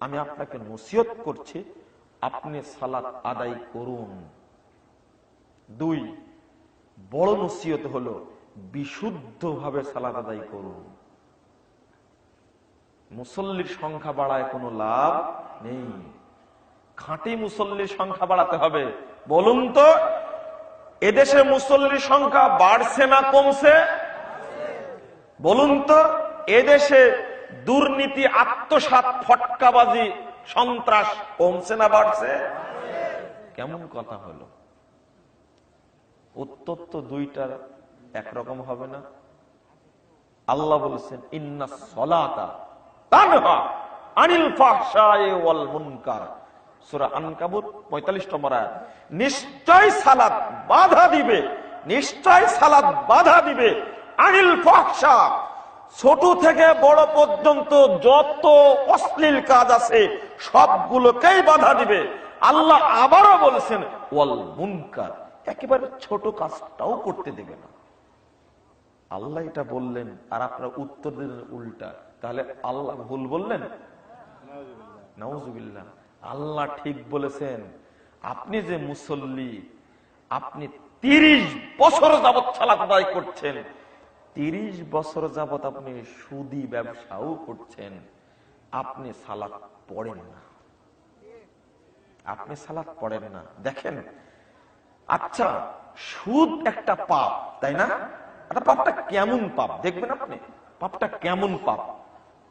আমি আপনাকে নসিহত করছি, আপনি সালাত আদায় করুন। দুই, বড় নসিহত হলো বিশুদ্ধভাবে সালাত আদায় করুন। মুসল্লির সংখ্যা বাড়ায় কোনো লাভ নেই। খাঁটি মুসল্লির সংখ্যা বাড়াতে হবে। বলুন তো, এদেশে মুসল্লির সংখ্যা বাড়ছে না কমছে? বলুন তো, এদেশে দুর্নীতি আত্মসাত ফটকাবাজি, সন্ত্রাস কমছে না বাড়ছে? কেমন কথা হলো? উত্তর তো দুইটার একরকম হবে না। আল্লাহ বলেছেন, ইন্না সলাতা তানহা আনিল ফাহশায়ে ওয়াল মুনকার। সূরা আনকাবুত 45 নম্বর আয়াত। নিশ্চয় সালাত বাধা দিবে আনিল ফাহশা। ছোট থেকে বড় পর্যন্ত যত অশ্লীল কাজ আছে, সবগুলোকেই বাধা দিবে। আল্লাহ আবারও বলেছেন, ওয়াল মুনকার। একেবারে ছোট কাজটাও করতে দেবে না। আল্লাহ এটা বললেন, আর আপনারা উত্তর দিলেন উল্টা। তাহলে আল্লাহ ভুল বললেন? আল্লাহ ঠিক বলেছেন, আপনি যে মুসল্লি, আপনি তিরিশ বছর যাবৎ আদায় করছেন তিরিশ বছর যাবৎ আপনি সুদি ব্যবসাও করছেন, আপনি সালাত পড়েন না। আপনি সালাত পড়েন না। দেখেন আচ্ছা সুদ একটা পাপ, তাই না? এটা পাপটা কেমন পাপ? দেখবেন আপনি, পাপটা কেমন পাপ?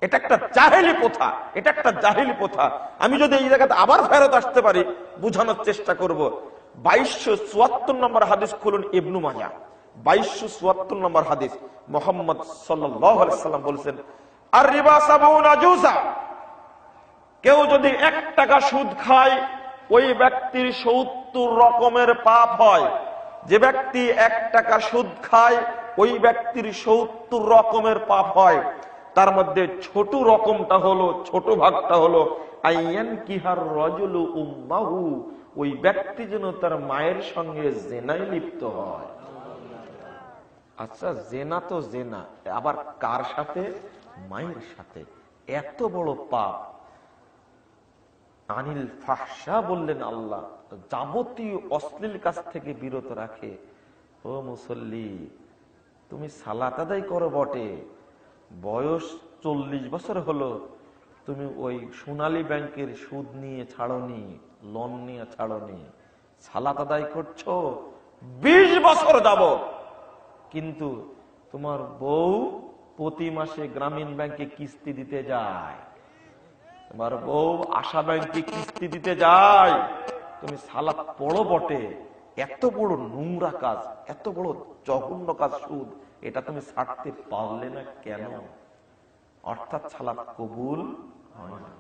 এটা একটা জাহেলি প্রথা, এটা একটা জাহেলি প্রথা। আমি যদি এই জায়গাতে আবার ফেরত আসতে পারি, বুঝানোর চেষ্টা করব। বাইশশো চুয়াত্তর নম্বর হাদিস খুলুন ইবনু মাজা ওই ব্যক্তির সত্তর রকমের পাপ হয়। যে ব্যক্তি এক টাকা সুদ খায়, ওই ব্যক্তির সত্তর রকমের পাপ হয়। তার মধ্যে ছোট রকমটা হলো, ছোট ভাগটা হলো, আইয়ান কিহার রজলু উম্মাহু। ওই ব্যক্তি যেন তার মায়ের সঙ্গে জেনায় লিপ্ত হয়। আচ্ছা জেনা তো জেনা। আবার কার সাথে? মায়ের সাথে। এত বড় পাপ। আনিল ফাহসা বললেন আল্লাহ, যাবতীয় অশ্লীল কাজ থেকে বিরত রাখে। ও মুসল্লি, তুমি সালাত আদায় করো বটে। বয়স চল্লিশ বছর হলো। তুমি ওই সোনালী ব্যাংকের সুদ নিয়ে ছাড়নি লোন নিয়ে ছাড়নি। সালাত আদায় করছ, বিশ বছর যাব কিন্তু তোমার বউ প্রতি মাসে গ্রামীণ ব্যাংকে কিস্তি দিতে যায়। তোমার বউ আশা ব্যাংকে কিস্তি দিতে যায়। তুমি সালাত পড়ো বটে। এত বড় নোংরা কাজ, এত বড় জঘন্য কাজ সুদ, এটা তুমি ছাড়তে পারলে না কেন? অর্থাৎ সালাত কবুল হয় না।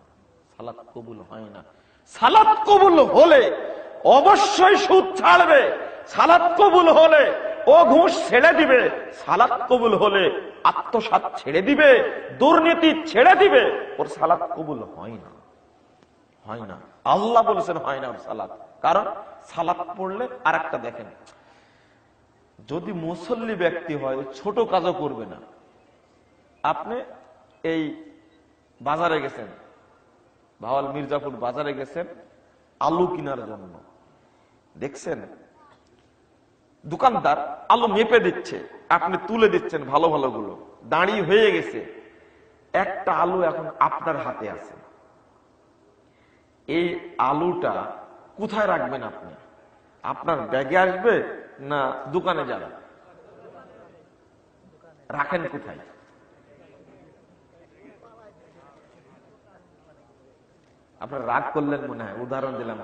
সালাত কবুল হয় না। সালাত কবুল হলে অবশ্যই সুদ ছাড়বে। সালাত কবুল হলে ও ঘুষ ছেড়ে দিবে। সালাত কবুল হলে আত্মসাত ছেড়ে দিবে, দুর্নীতি ছেড়ে দিবে। ওর সালাত কবুল হয় না। হয় না। আল্লাহ বলেছেন হয় না ওর সালাত। কারণ সালাত পড়লে আর একটা দেখেন, যদি মুসল্লি ব্যক্তি হয়, ছোট কাজও করবে না। আপনি এই বাজারে গেছেন ভাওয়াল মির্জাপুর বাজারে গেছেন, আলু কেনার জন্য। দেখছেন? দোকানদার আলু মেপে দিচ্ছে, আপনি তুলে দিচ্ছেন ভালো ভালো গুলো দাঁড়িয়ে হয়ে গেছে। একটা আলু এখন আপনার হাতে আছে। এই আলুটা কোথায় রাখবেন আপনি? আপনার ব্যাগে আসবে না দোকানে যাবেন রাখেন কোথায়? আপনার রাগ করলেন মনে হয়, উদাহরণ দিলাম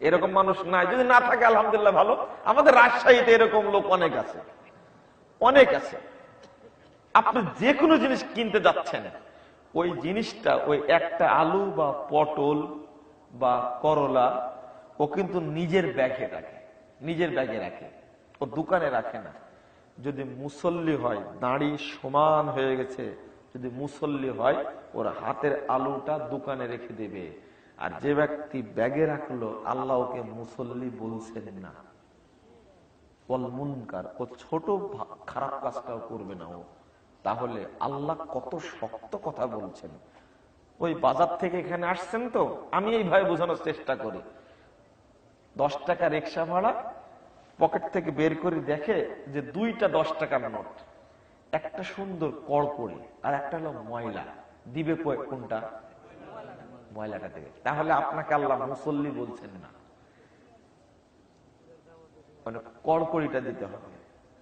এরকম মানুষ নাই। যদি না থাকে, আলহামদুলিল্লাহ ভালো। আমাদের রাজশাহীতে এরকম লোক অনেক আছে। অনেক আছে। আপনি যে কোনো জিনিস কিনতে যাচ্ছেন, ওই জিনিসটা, ওই একটা আলু বা পটল বা করলা, ও কিন্তু নিজের ব্যাগে রাখে। নিজের ব্যাগে রাখে। ও দোকানে রাখে না। যদি মুসল্লি হয়, দাঁড়ি সমান হয়ে গেছে, যদি মুসল্লি হয়, ওর হাতের আলুটা দোকানে রেখে দেবে। আর যে ব্যক্তি ব্যাগে রাখল আল্লাহ ওকে মুসল্লি বলছেন না। ওল মুনকার, ও ছোট খারাপ কাজটাও করবে না ও। তাহলে আল্লাহ কত শক্ত কথা বলছেন। ওই বাজার থেকে এখানে আসছেন তো, আমি এই এইভাবে বোঝানোর চেষ্টা করি। দশ টাকা রিক্সা ভাড়া, পকেট থেকে বের করে দেখে যে দুইটা দশ টাকার নোট। একটা সুন্দর কড়কড়ি, আর একটা হলো ময়লা। দিবে কোনটা? ময়লাটা দেবে। তাহলে আপনাকে আল্লাহ মুসল্লি বলছেন না। মানে কড়কড়িটা দিতে হবে।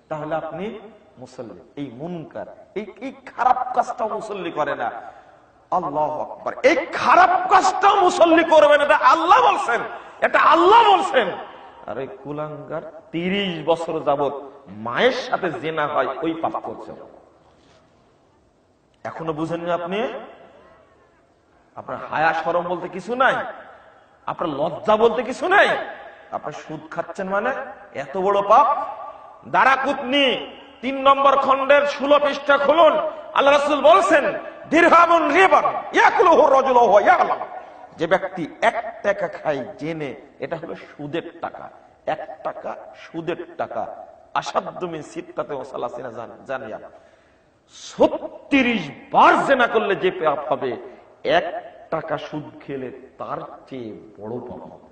তাহলে আপনি মুসল্লি। এই মুনকার, এই এই খারাপ কাজটা মুসল্লি করে না। আল্লাহ আকবার। এই খারাপ কাজটা মুসল্লি করবেন এটা আল্লাহ বলছেন। এটা আল্লাহ বলছেন। আর এই কুলাঙ্গার তিরিশ বছর যাবত মায়ের সাথে জেনা হয়, ওই পাপ করছে। এখনও বুঝেননি আপনি? আপনার হায়া সরম বলতে কিছু নাই। আপনার লজ্জা বলতে কিছু নাই। আপনার সুদ খাচ্ছেন মানে এত বড় পাপ। দাঁড়া কুতনি, তিন নম্বর খন্ডের ষোলো পৃষ্ঠা খুলুন। আল্লাহ রাসুল বলছেন যে ব্যক্তি এক টাকা খায় জেনে, এটা হলো সুদের টাকা। এক টাকা সুদের টাকা। আসাদ্দমিন সিত্তাতে ও জানিয়া। ছত্রিশ বার জেনা করলে যে পাপ হবে এক টাকা সুদ খেলে তার চেয়ে বড় হবে।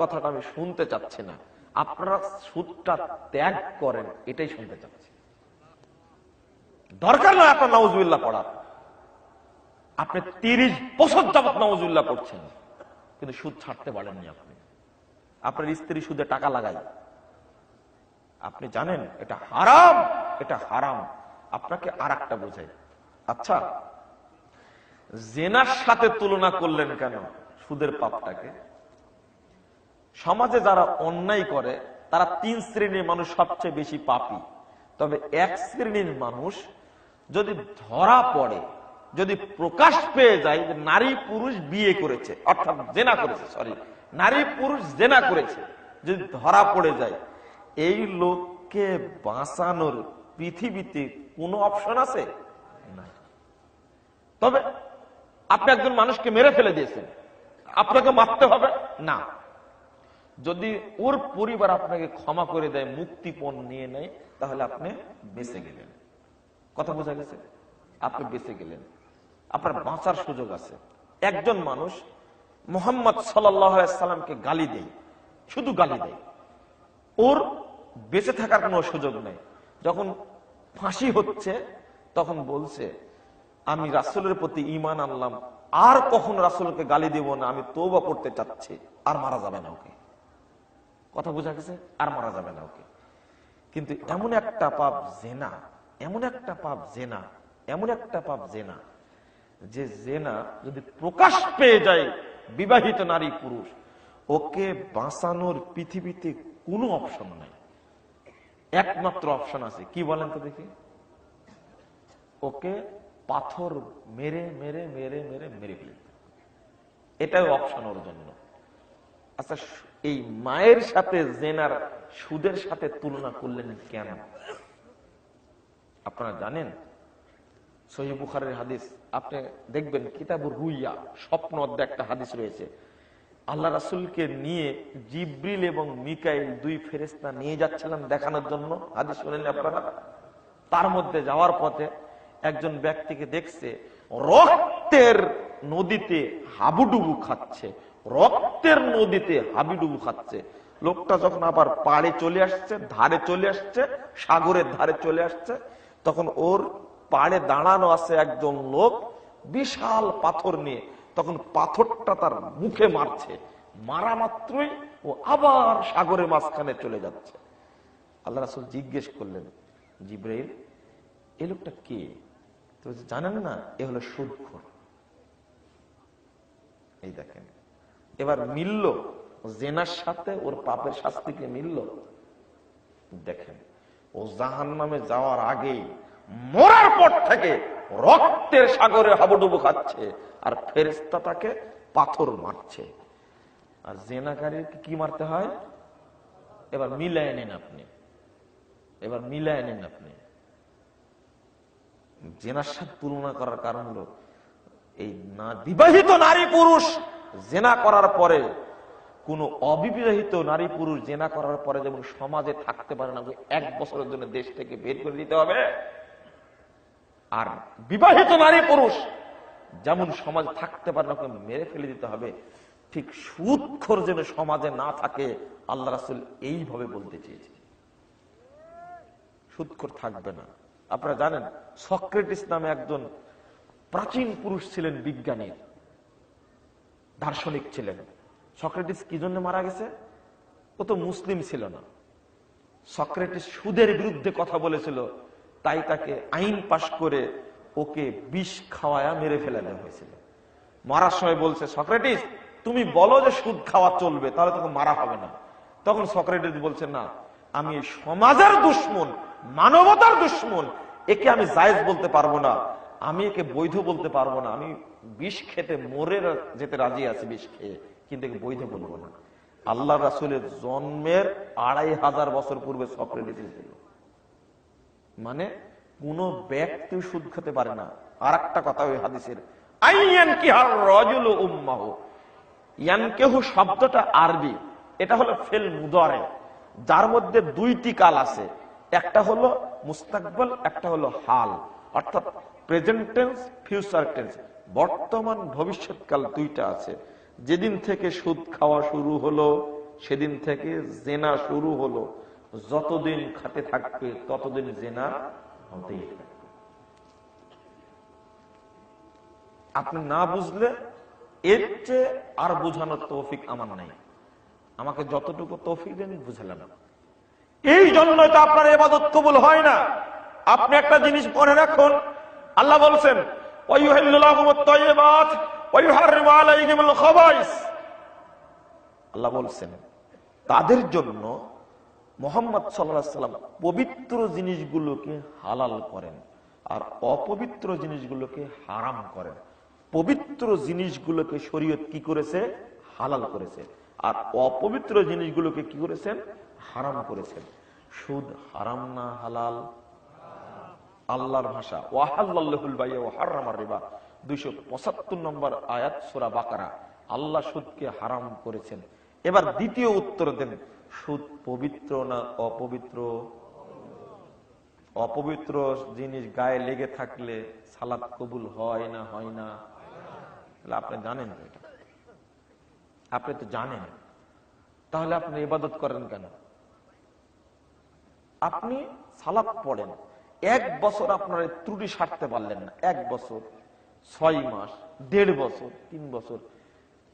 কথাটা আমি শুনতে চাচ্ছি না। আপনারা সুদটা ত্যাগ করেন, এটাই শুনতে চাচ্ছি। দরকার নয় আপনার নাউজুবিল্লাহ পড়ার। আপনি তিরিশ বছর যাবত নাউজুবিল্লাহ পড়ছেন, কিন্তু সুদ ছাড়তে পারেননি আপনি। আপনার স্ত্রী সুদে টাকা লাগায়। আপনি জানেন, এটা হারাম এটা হারাম। আপনাকে আর একটা বোঝাই। আচ্ছা জেনার সাথে তুলনা করলেন কেন সুদের পাপটাকে? সমাজে যারা অন্যায় করে, তারা তিন শ্রেণির মানুষ সবচেয়ে বেশি পাপি। তবে এক শ্রেণির মানুষ যদি ধরা পড়ে, যদি প্রকাশ পেয়ে যায় যে নারী পুরুষ বিয়ে করেছে, অর্থাৎ জেনা করেছে সরি নারী পুরুষ জেনা করেছে, যদি ধরা পড়ে যায়, এই লোককে বাঁচানোর পৃথিবীতে কোনো অপশন আছে? না। তবে আপনি একজন মানুষকে মেরে ফেলে দিয়েছেন। আপনাকে মারতে হবে? না। যদি ওর পরিবার আপনাকে ক্ষমা করে দেয়, মুক্তিপণ নিয়ে নেয়, তাহলে আপনি বেঁচে গেলেন। কথা বোঝা গেছে? আপনি বেঁচে গেলেন। আপনার বাঁচার সুযোগ আছে। একজন মানুষ মোহাম্মদ সাল্লামকে গালি দেয়। শুধু গালি দেয়। ওর বেঁচে থাকার কোনো সুযোগ নেই। যখন ফাঁসি হচ্ছে, তখন বলছে আমি রাসুলের প্রতি ইমান আনলাম। আর কখন রাসুলকে গালি দেব না আমি তৌবা করতে চাচ্ছি, আর মারা যাবে না ওকে। কথা বোঝা গেছে? আর মারা যাবে না ওকে। কিন্তু এমন একটা পাপ জেনা, এমন একটা পাপ জেনা, এমন একটা পাপ জেনা, যে জেনা যদি প্রকাশ পেয়ে যায় বিবাহিত নারী পুরুষ, ওকে বাঁচানোর পৃথিবীতে কোনো অপশন নাই। একমাত্র অপশন আছে। কি বলেন তো দেখি? ওকে পাথর মেরে মেরে মেরে মেরে মেরে ফেলতে এটাই অপশন ওর জন্য। আচ্ছা এই মায়ের সাথে জেনার সুদের সাথে তুলনা করলেন কেন? আপনারা জানেন? সহি বুখারের হাদিস। আপনি দেখবেন কিতাবুর রুইয়া, স্বপ্ন অধ্যায় একটা হাদিস রয়েছে। আল্লাহ রাসুলকে নিয়ে জিব্রিল এবং মিকাইল দুই ফেরেস্তা নিয়ে যাচ্ছিলেন দেখানোর জন্য। হাদিস শুনেন আপনারা? তার মধ্যে যাওয়ার পথে একজন ব্যক্তিকে দেখছে, রক্তের নদীতে হাবুডুবু খাচ্ছে, রক্তের নদীতে হাবিডুবু খাচ্ছে। লোকটা যখন আবার পাড়ে চলে আসছে, ধারে চলে আসছে, সাগরের ধারে চলে আসছে, তখন ওর পাড়ে দাঁড়ানো আছে একজন লোক বিশাল পাথর নিয়ে। তখন পাথরটা তার মুখে মারছে। মারা মাত্রই ও আবার সাগরের মাঝখানে চলে যাচ্ছে। আল্লাহ রাসুল জিজ্ঞেস করলেন, জিব্রাইল, এ লোকটা কে? তো জানেন না, এ হলো সুদখোর। এই দেখেন। এবার মিলল জেনার সাথে, ওর পাপের শাস্তিকে মিলল? দেখেন, ও জাহান নামে যাওয়ার আগেই মরার পর থেকে রক্তের সাগরে হাবুডুবু খাচ্ছে আর ফেরেস্তা তাকে পাথর মারছে। আর জেনাকারীকে কি মারতে হয়? এবার মিলায় নেন আপনি। এবার মিলায় নেন আপনি। জেনার সাথে তুলনা করার কারণ হলো, এই না বিবাহিত নারী পুরুষ জেনা করার পরে, কোন অবিবাহিত নারী পুরুষ জেনা করার পরে যেমন সমাজে থাকতে পারে না এক বছরের জন্য দেশ থেকে বের করে দিতে হবে, আর বিবাহিত নারী পুরুষ যেমন সমাজ থাকতে পারে না মেরে ফেলে দিতে হবে, ঠিক সুদখোর যেন সমাজে না থাকে, আল্লাহ রাসুল এইভাবে বলতে চেয়েছে। সুদখোর থাকবে না। আপনারা জানেন, সক্রেটিস নামে একজন প্রাচীন পুরুষ ছিলেন বিজ্ঞানীর, দার্শনিক ছিলেন। সক্রেটিস কি জন্য মারা গেছে? ও তো মুসলিম ছিল না। সক্রেটিস সুদের বিরুদ্ধে কথা বলেছিল, তাই তাকে আইন পাশ করে ওকে বিষ খাওয়ায়া মেরে ফেলে দেওয়া হয়েছিল। মারার সময় বলছে, সক্রেটিস, তুমি বলো যে সুদ খাওয়া চলবে, তাহলে তোকে মারা হবে না। তখন সক্রেটিস বলছে, না, আমি সমাজের দুশ্মন মানবতার দুশ্মন। একে আমি জায়েজ বলতে পারব না। আমি একে বৈধ বলতে পারব না। আমি বিষ খেতে মরে যেতে রাজি আছি বিষ খেয়ে, কিন্তু একে বৈধ বলব না। আল্লাহ রাসুলের জন্মের আড়াই হাজার বছর পূর্বে সক্রেটিস ছিল মানে কোন ব্যক্তি সুদ খেতে পারে না। আর একটা কথা ওই হাদিসের। শব্দটা আরবি। এটা হলো ফেল মুদরে। যার মধ্যে দুইটি কাল আছে। একটা হলো মুস্তাকবল, একটা হলো হাল। অর্থাৎ প্রেজেন্ট টেন্স ফিউচার টেন্স বর্তমান ভবিষ্যৎকাল দুইটা আছে। যেদিন থেকে সুদ খাওয়া শুরু হলো, সেদিন থেকে জেনা শুরু হলো। যতদিন খাতে থাকবে, ততদিন জেনা হতেই আপনি না বুঝলে, এর চেয়ে আর বোঝানোর তৌফিক আমার নাই। আমাকে যতটুকু তৌফিক দেন, বুঝালাম। এই জন্যই তো আপনার এবাদত কবুল হয় না। আপনি একটা জিনিস মনে রাখুন। আল্লাহ বলছেন আল্লাহ বলছেন, তাদের জন্য মোহাম্মদ সাল্লাম পবিত্র জিনিসগুলোকে হালাল করেন আর অপবিত্র জিনিসগুলোকে হারাম করেন। পবিত্র জিনিসগুলোকে শরীয়ত কি করেছে? হালাল করেছে। আর অপবিত্র জিনিসগুলোকে কি করেছেন? হারাম করেছেন। সুদ হারাম না হালাল? আল্লাহর ভাষা। ওয়াহাল্লাহুল বাইয়া ওয়াহারামার রিবা। দুইশো পঁচাত্তর নম্বর আয়াত সুরা বাকারা। আল্লাহ সুদকে হারাম করেছেন। এবার দ্বিতীয় উত্তর দেন। সুদ পবিত্র না অপবিত্র? অপবিত্র জিনিস গায়ে লেগে থাকলে সালাদ কবুল হয় না হয় না? আপনি জানেন তো এটা। আপনি তো জানেন। তাহলে আপনি ইবাদত করেন কেন? আপনি সালাদ পড়েন। এক বছর আপনার ত্রুটি সারতে পারলেন না। এক বছর, ছয় মাস, দেড় বছর, তিন বছর।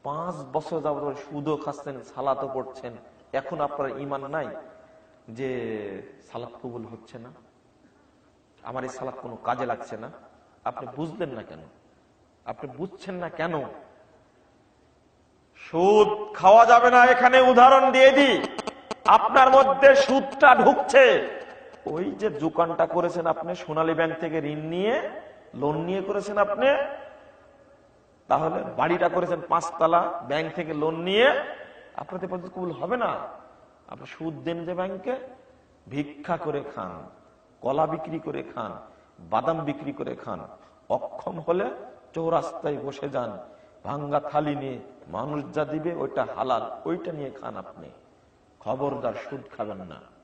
পাঁচ বছর যাবত সুদও খাচ্ছেন, সালাতও পড়ছেন। এখন আপনার ইমান নাই যে সালাদ কবুল হচ্ছে না। আমার এই সালাদ কোনো কাজে লাগছে না। আপনি বুঝলেন না কেন? আপনি বুঝছেন না কেন? সুদ খাওয়া যাবে না। এখানে উদাহরণ দিয়ে দিই। আপনার মধ্যে সুদটা ঢুকছে। ওই যে দোকানটা করেছেন আপনি, সোনালী ব্যাংক থেকে ঋণ নিয়ে লোন নিয়ে করেছেন আপনি, তাহলে বাড়িটা করেছেন পাঁচতলা, ব্যাংক থেকে লোন নিয়ে আপনাদের পদ্ধতি কবুল হবে না। আপনি সুদ দেন যে ব্যাংকে, ভিক্ষা করে খান, কলা বিক্রি করে খান, বাদাম বিক্রি করে খান, অক্ষম হলে চৌরাস্তায় বসে যান, ভাঙ্গা থালি নিয়ে মানুষ যা দিবে ওইটা হালাল, ওইটা নিয়ে খান আপনি। খবরদার সুদ খাবেন না।